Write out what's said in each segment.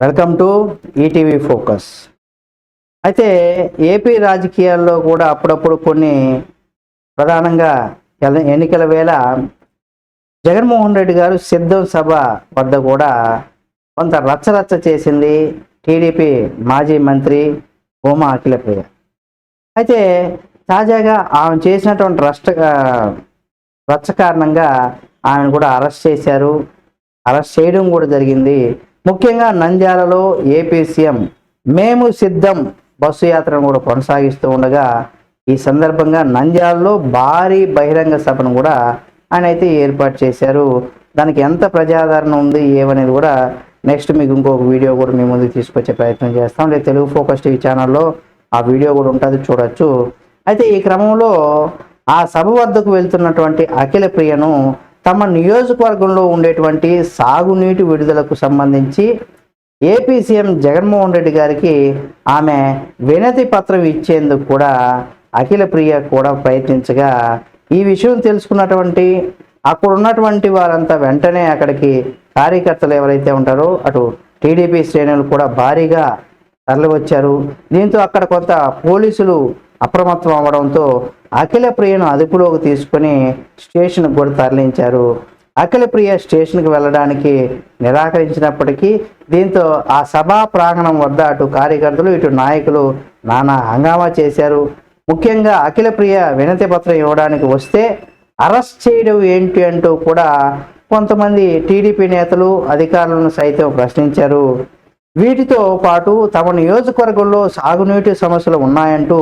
Welcome to ETV focus అయితే AP రాజకీయాల్లో కూడా అప్పుడప్పుడు కొన్ని ప్రధానంగా ఎన్నికల వేళ జగన్మోహన్ రెడ్డి గారు సిద్ధం సభ వద్ద కూడా కొంత రచ్చరచ్చ చేసింది టీడీపీ మాజీ మంత్రి భూమా అఖిలప్రియ. అయితే తాజాగా ఆమె చేసినటువంటి రష్ట రచ్చ కారణంగా ఆమెను కూడా అరెస్ట్ చేశారు. అరెస్ట్ చేయడం కూడా జరిగింది. ముఖ్యంగా నంద్యాలలో ఏపీ సీఎం మేము సిద్ధం బస్సు యాత్రను కూడా కొనసాగిస్తూ ఉండగా ఈ సందర్భంగా నంద్యాలలో భారీ బహిరంగ సభను కూడా ఆయన అయితే ఏర్పాటు చేశారు. దానికి ఎంత ప్రజాదరణ ఉంది ఏమనేది కూడా నెక్స్ట్ మీకు ఇంకొక వీడియో కూడా మీ ముందుకు తీసుకొచ్చే ప్రయత్నం చేస్తాం. లేదా తెలుగు ఫోకస్ టీవీ ఛానల్లో ఆ వీడియో కూడా ఉంటుంది చూడొచ్చు. అయితే ఈ క్రమంలో ఆ సభ వద్దకు వెళ్తున్నటువంటి అఖిల ప్రియను తమ నియోజకవర్గంలో ఉండేటువంటి సాగునీటి విడుదలకు సంబంధించి ఏపీ సీఎం జగన్మోహన్ రెడ్డి గారికి ఆమె వినతి పత్రం ఇచ్చేందుకు కూడా అఖిల ప్రియ కూడా ప్రయత్నించగా ఈ విషయం తెలుసుకున్నటువంటి అక్కడ ఉన్నటువంటి వారంతా వెంటనే అక్కడికి కార్యకర్తలు ఎవరైతే ఉంటారో అటు టీడీపీ శ్రేణులు కూడా భారీగా తరలివచ్చారు. దీంతో అక్కడ కొంత పోలీసులు అప్రమత్తం అవ్వడంతో అఖిల ప్రియను అదుపులోకి తీసుకొని స్టేషన్కు కూడా తరలించారు. అఖిల ప్రియ స్టేషన్కి వెళ్ళడానికి నిరాకరించినప్పటికీ దీంతో ఆ సభా ప్రాంగణం వద్ద అటు కార్యకర్తలు ఇటు నాయకులు నానా హంగామా చేశారు. ముఖ్యంగా అఖిల ప్రియ వినతి పత్రం ఇవ్వడానికి వస్తే అరెస్ట్ చేయడం ఏంటి అంటూ కూడా కొంతమంది టీడీపీ నేతలు అధికారులను సైతం ప్రశ్నించారు. వీటితో పాటు తమ నియోజకవర్గంలో సాగునీటి సమస్యలు ఉన్నాయంటూ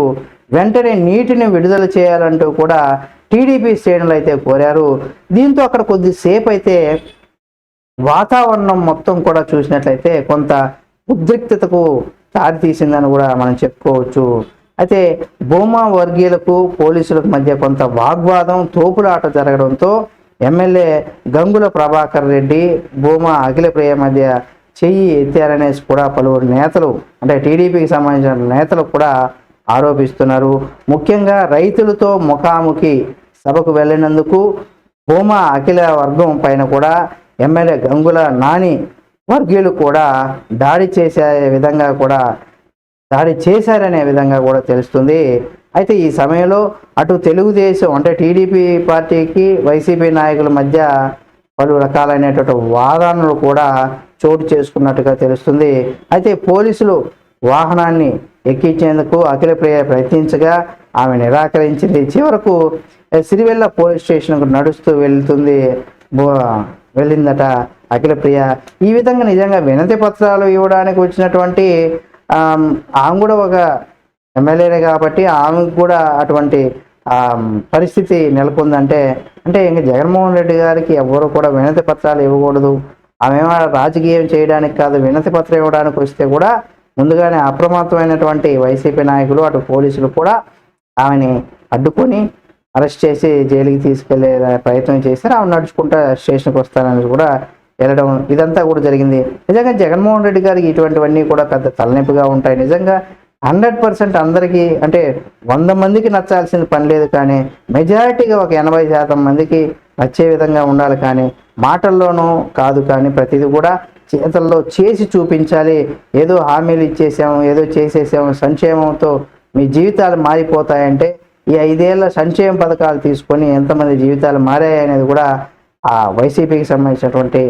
వెంటనే నీటిని విడుదల చేయాలంటూ కూడా టీడీపీ శ్రేణులు అయితే కోరారు. దీంతో అక్కడ కొద్దిసేపు అయితే వాతావరణం మొత్తం కూడా చూసినట్లయితే కొంత ఉద్రిక్తతకు దారితీసిందని కూడా మనం చెప్పుకోవచ్చు. అయితే భూమా వర్గీయులకు పోలీసులకు మధ్య కొంత వాగ్వాదం తోపులాట జరగడంతో ఎమ్మెల్యే గంగుల ప్రభాకర్ రెడ్డి భూమా అఖిలప్రియ మధ్య చెయ్యి ఎత్తారనేసి కూడా పలువురు నేతలు అంటే టీడీపీకి సంబంధించిన నేతలు కూడా ఆరోపిస్తున్నారు. ముఖ్యంగా రైతులతో ముఖాముఖి సభకు వెళ్ళినందుకు భూమా అఖిల వర్గం పైన కూడా ఎమ్మెల్యే గంగుల నాని వర్గీయులు కూడా దాడి చేసే విధంగా కూడా దాడి చేశారనే విధంగా కూడా తెలుస్తుంది. అయితే ఈ సమయంలో అటు తెలుగుదేశం అంటే టీడీపీ పార్టీకి వైసీపీ నాయకుల మధ్య పలు రకాలైనటువంటి వాదనలు కూడా చోటు చేసుకున్నట్టుగా తెలుస్తుంది. అయితే పోలీసులు వాహనాన్ని ఎక్కించేందుకు అఖిలప్రియ ప్రయత్నించగా ఆమె నిరాకరించింది చివరకు సిరివెల్ల పోలీస్ స్టేషన్కు నడుస్తూ వెళ్తుంది. వెళ్ళిందట వెళ్ళిందట అఖిలప్రియ ఈ విధంగా నిజంగా వినతి పత్రాలు ఇవ్వడానికి వచ్చినటువంటి ఆమె కూడా ఒక ఎమ్మెల్యేనే కాబట్టి ఆమెకు కూడా అటువంటి పరిస్థితి నెలకొందంటే అంటే ఇంక జగన్మోహన్ రెడ్డి గారికి ఎవరు కూడా వినతి పత్రాలు ఇవ్వకూడదు. ఆమె రాజకీయం చేయడానికి కాదు వినతి పత్రం ఇవ్వడానికి వస్తే కూడా ముందుగానే అప్రమత్తమైనటువంటి వైసీపీ నాయకులు అటు పోలీసులు కూడా ఆమెని అడ్డుకొని అరెస్ట్ చేసి జైలుకి తీసుకెళ్ళే ప్రయత్నం చేశారు ఆమె నడుచుకుంటా స్టేషన్కి వస్తారని కూడా వెళ్ళడం ఇదంతా కూడా జరిగింది. నిజంగా జగన్మోహన్ రెడ్డి గారికి ఇటువంటివన్నీ కూడా పెద్ద తలనొప్పిగా ఉంటాయి. నిజంగా హండ్రెడ్ పర్సెంట్ అందరికీ అంటే వంద మందికి నచ్చాల్సిన పని లేదు కానీ మెజారిటీగా ఒక ఎనభై శాతం మందికి నచ్చే విధంగా ఉండాలి కానీ మాటల్లోనూ కాదు కానీ ప్రతిదీ కూడా చేతల్లో చేసి చూపించాలి. ఏదో హామీలు ఇచ్చేసాము ఏదో చేసేసాము. సంక్షేమంతో మీ జీవితాలు మారిపోతాయంటే ఈ ఐదేళ్ళ సంక్షేమ పథకాలు తీసుకొని ఎంతమంది జీవితాలు మారాయి అనేది కూడా ఆ వైసీపీకి సంబంధించినటువంటి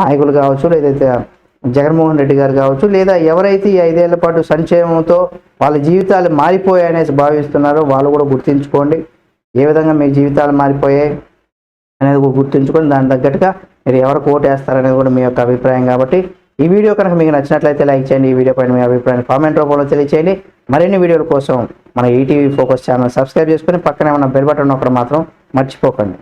నాయకులు కావచ్చు లేదైతే జగన్మోహన్ రెడ్డి గారు కావచ్చు లేదా ఎవరైతే ఈ ఐదేళ్ళ పాటు సంక్షేమంతో వాళ్ళ జీవితాలు మారిపోయాయనేసి భావిస్తున్నారో వాళ్ళు కూడా గుర్తించుకోండి. ఏ విధంగా మీ జీవితాలు మారిపోయాయి అనేది గుర్తుంచుకొని దాని తగ్గట్టుగా మీరు ఎవరికి ఓటు వేస్తారనేది కూడా మీ యొక్క అభిప్రాయం కాబట్టి ఈ వీడియో కనుక మీకు నచ్చినట్లయితే లైక్ చేయండి. ఈ వీడియో పైన మీ అభిప్రాయాన్ని కామెంట్ రూపంలో తెలియచేయండి. మరిన్ని వీడియోల కోసం మన ఈటీవీ ఫోకస్ ఛానల్ సబ్స్క్రైబ్ చేసుకొని పక్కనే ఉన్న బెల్ బటన్ ఒకటి మాత్రం మర్చిపోకండి.